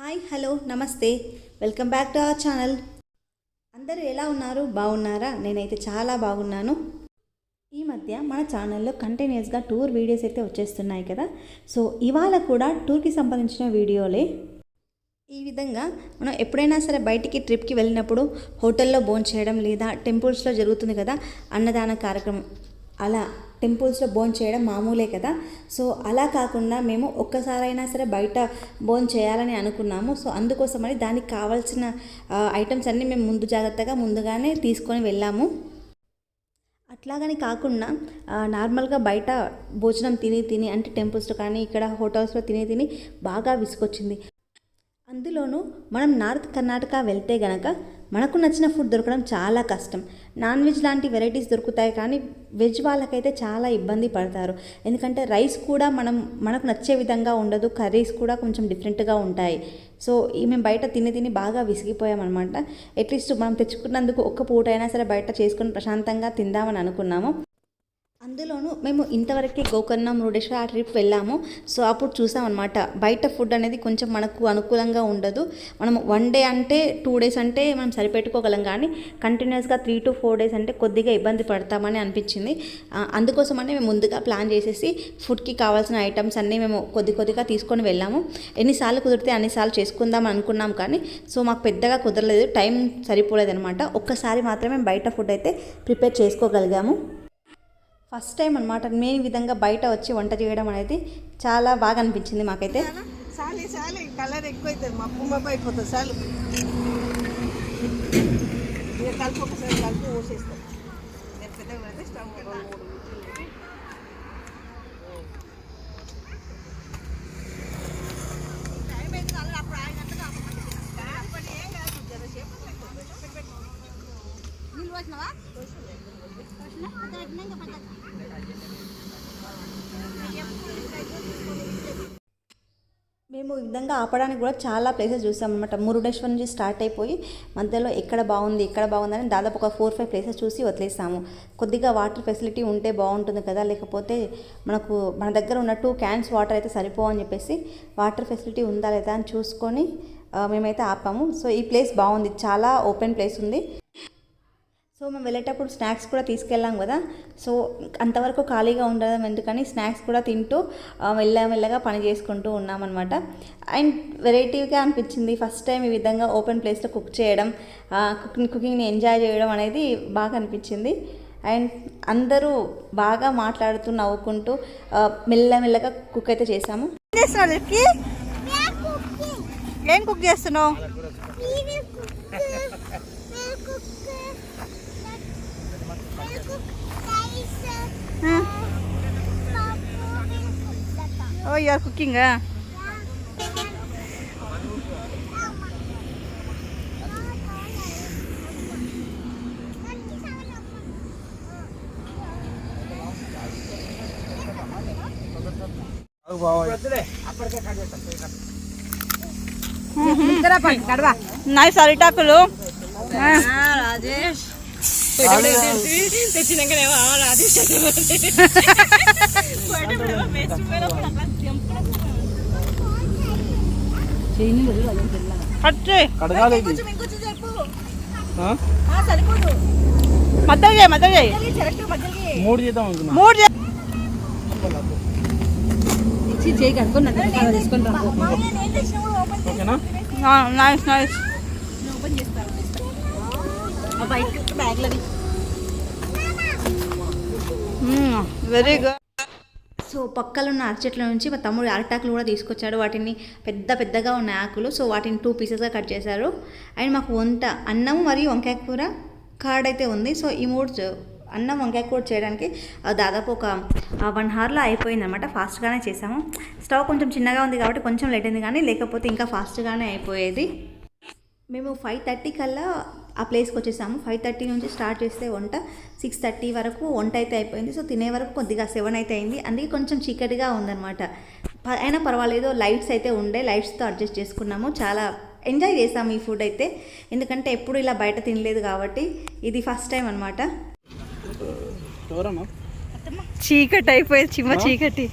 Hi hello నమస్తే. Welcome back to our channel. అందరూ ఎలా ఉన్నారు? బాగున్నారా? నేనైతే చాలా బాగున్నాను. ఈ మధ్య మన ఛానల్లో కంటిన్యూస్గా టూర్ వీడియోస్ అయితే వచ్చేస్తున్నాయి కదా. సో ఇవాళ కూడా టూర్కి సంబంధించిన వీడియోలే. ఈ విధంగా మనం ఎప్పుడైనా సరే బయటికి ట్రిప్కి వెళ్ళినప్పుడు హోటల్లో భోంచేయడం లేదా టెంపుల్స్లో జరుగుతుంది కదా అన్నదాన కార్యక్రమం. అలా టెంపుల్స్లో బోన్ చేయడం మామూలే కదా. సో అలా కాకుండా మేము ఒక్కసారైనా సరే బయట బోన్ చేయాలని అనుకున్నాము. సో అందుకోసమని దానికి కావాల్సిన ఐటమ్స్ అన్నీ మేము ముందు జాగ్రత్తగా ముందుగానే తీసుకొని వెళ్ళాము. అట్లాగని కాకుండా నార్మల్గా బయట భోజనం తిని తిని అంటే టెంపుల్స్లో కానీ ఇక్కడ హోటల్స్లో తిని తిని బాగా విసుకొచ్చింది అందులోనూ మనం నార్త్ కర్ణాటక వెళ్తే గనక మనకు నచ్చిన ఫుడ్ దొరకడం చాలా కష్టం. నాన్ వెజ్ లాంటి వెరైటీస్ దొరుకుతాయి కానీ వెజ్ వాళ్ళకైతే చాలా ఇబ్బంది పడతారు. ఎందుకంటే రైస్ కూడా మనం మనకు నచ్చే విధంగా ఉండదు. కర్రీస్ కూడా కొంచెం డిఫరెంట్గా ఉంటాయి. సో ఈ మేము బయట తిని తిని బాగా విసిగిపోయామన్నమాట అట్లీస్ట్ మనం తెచ్చుకున్నందుకు ఒక్క పూట అయినా సరే బయట చేసుకొని ప్రశాంతంగా తిందామని అనుకున్నాము. అందులోనూ మేము ఇంతవరకే గోకర్ణ మురుడేశ్వర ఆ ట్రిప్ వెళ్ళాము. సో అప్పుడు చూసామన్నమాట. బయట ఫుడ్ అనేది కొంచెం మనకు అనుకూలంగా ఉండదు. మనం వన్ డే అంటే టూ డేస్ అంటే మనం సరిపెట్టుకోగలం. కానీ కంటిన్యూస్గా త్రీ టు ఫోర్ డేస్ అంటే కొద్దిగా ఇబ్బంది పడతామని అనిపించింది. అందుకోసమనే అందుకోసమని మేము ముందుగా ప్లాన్ చేసేసి ఫుడ్కి కావాల్సిన ఐటమ్స్ అన్నీ మేము కొద్ది కొద్దిగా తీసుకొని వెళ్ళాము. ఎన్నిసార్లు కుదిరితే అన్నిసార్లు చేసుకుందాం అనుకున్నాం కానీ సో మాకు పెద్దగా కుదరలేదు. టైం సరిపోలేదు అనమాట ఒక్కసారి మాత్రమే బయట ఫుడ్ అయితే ప్రిపేర్ చేసుకోగలిగాము. ఫస్ట్ టైం అనమాట మెయిన్ విధంగా బయట వచ్చి వంట చేయడం అనేది చాలా బాగా అనిపించింది మాకైతే. చాలి చాలి కలర్ ఎక్కువ అవుతుంది మా మప్పు అయిపోతుంది చాలు. కలిపి ఒకసారి కలిపి పోసేస్తాం నేను పెద్దగా పెడితే స్టవ్ రెండు మూడు విజిల్లు పెట్టి మేము ఈ విధంగా ఆపడానికి కూడా చాలా ప్లేసెస్ చూసాం మురుడేశ్వర్ నుంచి స్టార్ట్ అయిపోయి మధ్యలో ఎక్కడ బాగుంది ఎక్కడ బాగుందని దాదాపు ఒక ఫోర్ ఫైవ్ ప్లేసెస్ చూసి వదిలేసాము. కొద్దిగా వాటర్ ఫెసిలిటీ ఉంటే బాగుంటుంది కదా లేకపోతే మనకు మన దగ్గర ఉన్న టూ క్యాన్స్ వాటర్ అయితే సరిపోవని చెప్పేసి వాటర్ ఫెసిలిటీ ఉందా లేదా అని చూసుకొని మేమైతే ఆపాము. సో ఈ ప్లేస్ బాగుంది. చాలా ఓపెన్ ప్లేస్ ఉంది. సో మేము వెళ్ళేటప్పుడు స్నాక్స్ కూడా తీసుకెళ్ళాం కదా. సో అంతవరకు ఖాళీగా ఉండడం ఎందుకని స్నాక్స్ కూడా తింటూ మెల్ల మెల్లగా పని చేసుకుంటూ ఉన్నామన్నమాట. అండ్ వెరైటీగా అనిపించింది. ఫస్ట్ టైం ఈ విధంగా ఓపెన్ ప్లేస్లో కుక్ చేయడం కుకింగ్ కుకింగ్ని ఎంజాయ్ చేయడం అనేది బాగా అనిపించింది. అండ్ అందరూ బాగా మాట్లాడుతూ నవ్వుకుంటూ మెల్లమెల్లగా కుక్ అయితే చేసాము. ఏం కుక్ చేస్తున్నావు? ఓ యూఆర్ కుకింగ్ నైస్ అరిటాకులు రాజేష్ కడగాలి? మద్దలు చేయి మద్దలు చేయి. మూడు చేద్దాం అనుకున్నా. మూడు చేయి ఓకేనా? Nice nice very good. So పక్కలున్న ఉన్న అరచెట్ల నుంచి మా తమ్ముడు అరటాకులు కూడా తీసుకొచ్చాడు. వాటిని పెద్ద పెద్దగా ఉన్న ఆకులు. సో వాటిని టూ పీసెస్గా కట్ చేశారు. అండ్ మాకు వంట అన్నం మరియు వంకాయ కూర కార్డ్ అయితే ఉంది. సో ఈ మూడు అన్నం వంకాయ కూర చేయడానికి దాదాపు ఒక వన్ అవర్లో అయిపోయింది అనమాట ఫాస్ట్గానే చేసాము స్టవ్ కొంచెం చిన్నగా ఉంది కాబట్టి కొంచెం లేట్ అయింది కానీ లేకపోతే ఇంకా ఫాస్ట్గానే అయిపోయేది. మేము ఫైవ్ థర్టీ కల్లా ఆ ప్లేస్కి వచ్చేసాము. ఫైవ్ థర్టీ నుంచి స్టార్ట్ చేస్తే వంట సిక్స్ థర్టీ వరకు వంట అయితే అయిపోయింది. సో తినే వరకు కొద్దిగా సెవెన్ అయితే అయింది. అందుకే కొంచెం చీకటిగా ఉందన్నమాట. ప- అయినా పర్వాలేదు. లైట్స్ అయితే ఉండే. లైట్స్తో అడ్జస్ట్ చేసుకున్నాము. చాలా ఎంజాయ్ చేసాము ఈ ఫుడ్ అయితే. ఎందుకంటే ఎప్పుడు ఇలా బయట తినలేదు కాబట్టి ఇది ఫస్ట్ టైం అనమాట చీకటి అయిపోయింది. చిమ్మ చీకటి.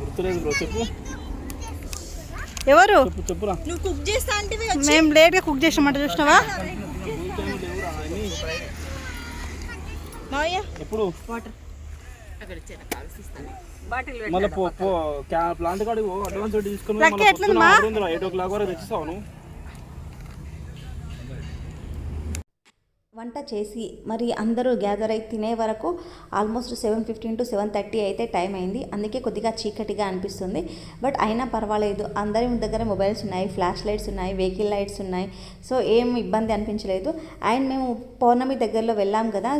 గుర్తులేదు బ్రో చెప్పు. ఎవరు? నువ్వు కుక్ చేస్తా అంటే మేము లేట్గా కుక్ చేసామంట చూసినావా? ఎప్పుడు? వాటర్ మళ్ళీ పో పో క్యా- ప్లాంట్ కాడికి అడ్వాన్స్ తీసుకుని? ఎయిట్ ఓ క్లాక్ వరకు తెచ్చిస్తావు వంట చేసి మరి అందరూ గ్యాదర్ అయి తినే వరకు almost seven fifteen to seven thirty అయితే టైం అయింది. అందుకే కొద్దిగా చీకటిగా అనిపిస్తుంది. బట్ అయినా పర్వాలేదు. అందరి దగ్గర మొబైల్స్ ఉన్నాయి ఫ్లాష్ లైట్స్ ఉన్నాయి వెహికల్ లైట్స్ ఉన్నాయి. సో ఏం ఇబ్బంది అనిపించలేదు. అండ్ మేము పౌర్ణమి దగ్గరలో వెళ్ళాం కదా.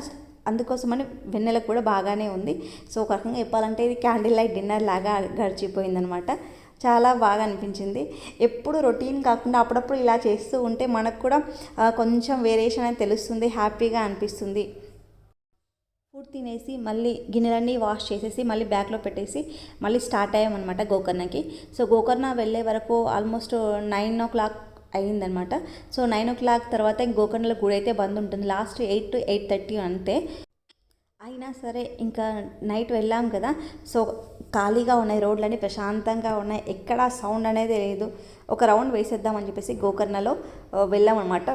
అందుకోసమని వెన్నెల కూడా బాగానే ఉంది. సో ఒక రకంగా చెప్పాలంటే ఇది క్యాండిల్ లైట్ డిన్నర్ లాగా గడిచిపోయిందనమాట చాలా బాగా అనిపించింది. ఎప్పుడు రొటీన్ కాకుండా అప్పుడప్పుడు ఇలా చేస్తూ ఉంటే మనకు కూడా కొంచెం వేరియేషన్ అనేది తెలుస్తుంది హ్యాపీగా అనిపిస్తుంది. ఫుడ్ తినేసి మళ్ళీ గిన్నెలన్నీ వాష్ చేసేసి మళ్ళీ బ్యాగ్లో పెట్టేసి మళ్ళీ స్టార్ట్ అయ్యామన్నమాట గోకర్ణకి. సో గోకర్ణ వెళ్ళే వరకు ఆల్మోస్ట్ నైన్ ఓ క్లాక్ అయిందనమాట సో నైన్ ఓ క్లాక్ తర్వాత గోకర్ణలో గుడి అయితే బంద్ ఉంటుంది. Last eight to eight thirty అంతే. అయినా సరే ఇంకా నైట్ వెళ్ళాం కదా. సో ఖాళీగా ఉన్నాయి రోడ్లన్నీ ప్రశాంతంగా ఉన్నాయి. ఎక్కడా సౌండ్ అనేది లేదు. ఒక రౌండ్ వేసేద్దామని చెప్పేసి గోకర్ణలో ఆ, వెళ్ళాం అనమాట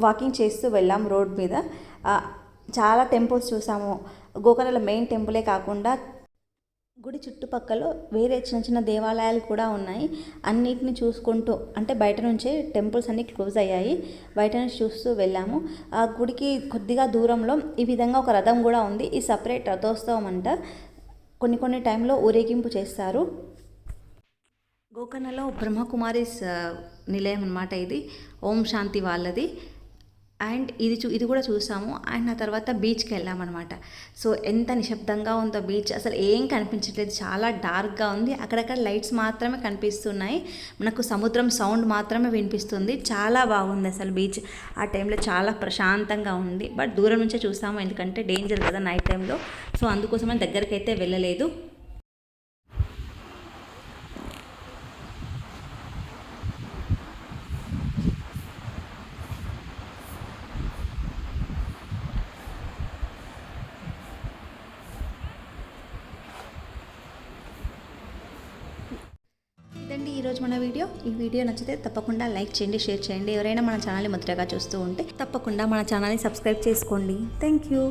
వాకింగ్ చేస్తూ వెళ్ళాం రోడ్ మీద. చాలా టెంపుల్స్ చూసాము. గోకర్ణలో మెయిన్ టెంపులే కాకుండా గుడి చుట్టుపక్కల వేరే చిన్న చిన్న దేవాలయాలు కూడా ఉన్నాయి. అన్నిటిని చూసుకుంటూ అంటే బయట నుంచే టెంపుల్స్ అన్నీ క్లోజ్ అయ్యాయి. బయట నుంచి చూస్తూ వెళ్ళాము. ఆ గుడికి కొద్దిగా దూరంలో ఈ విధంగా ఒక రథం కూడా ఉంది. ఈ సపరేట్ రథోత్సవం అంట. కొన్ని కొన్ని టైంలో ఊరేగింపు చేస్తారు. గోకర్ణలో బ్రహ్మకుమారిస్ నిలయం అన్నమాట ఇది. ఓం శాంతి వాళ్ళది. అండ్ ఇది చూ ఇది కూడా చూసాము. అండ్ ఆ తర్వాత బీచ్కి వెళ్ళామన్నమాట సో ఎంత నిశ్శబ్దంగా ఉందో బీచ్. అసలు ఏం కనిపించట్లేదు. చాలా డార్క్గా ఉంది. అక్కడక్కడ లైట్స్ మాత్రమే కనిపిస్తున్నాయి. మనకు సముద్రం సౌండ్ మాత్రమే వినిపిస్తుంది. చాలా బాగుంది అసలు బీచ్. ఆ టైంలో చాలా ప్రశాంతంగా ఉంది. బట్ దూరం నుంచే చూసాము. ఎందుకంటే డేంజర్ కదా నైట్ టైంలో. సో అందుకోసమని దగ్గరికి అయితే వెళ్ళలేదు. ఈరోజు మన వీడియో. ఈ వీడియో నచ్చితే తప్పకుండా లైక్ చేయండి షేర్ చేయండి. ఎవరైనా మన ఛానల్ని మొదటగా చూస్తూ ఉంటే తప్పకుండా మన ఛానల్ని సబ్స్క్రైబ్ చేసుకోండి. Thank you